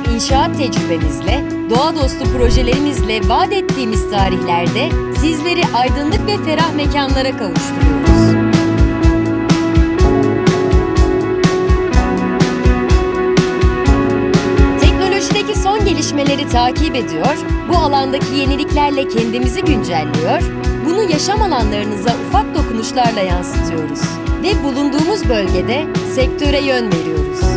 inşaat tecrübemizle, doğa dostu projelerimizle vaat ettiğimiz tarihlerde sizleri aydınlık ve ferah mekanlara kavuşturuyoruz. Teknolojideki son gelişmeleri takip ediyor, bu alandaki yeniliklerle kendimizi güncelliyor, bunu yaşam alanlarınıza ufak dokunuşlarla yansıtıyoruz ve bulunduğumuz bölgede sektöre yön veriyoruz.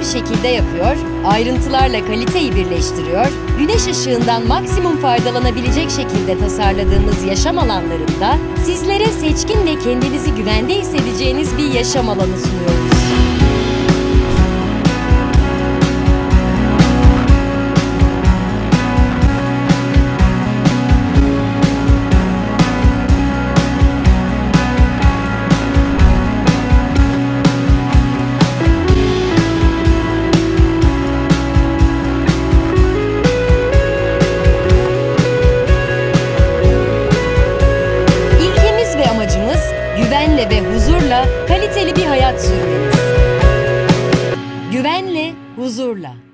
Bir şekilde yapıyor, ayrıntılarla kaliteyi birleştiriyor, güneş ışığından maksimum faydalanabilecek şekilde tasarladığımız yaşam alanlarında sizlere seçkin ve kendinizi güvende hissedeceğiniz bir yaşam alanı sunuyoruz. Güvenle ve huzurla kaliteli bir hayat sürmeniz. Güvenle, huzurla.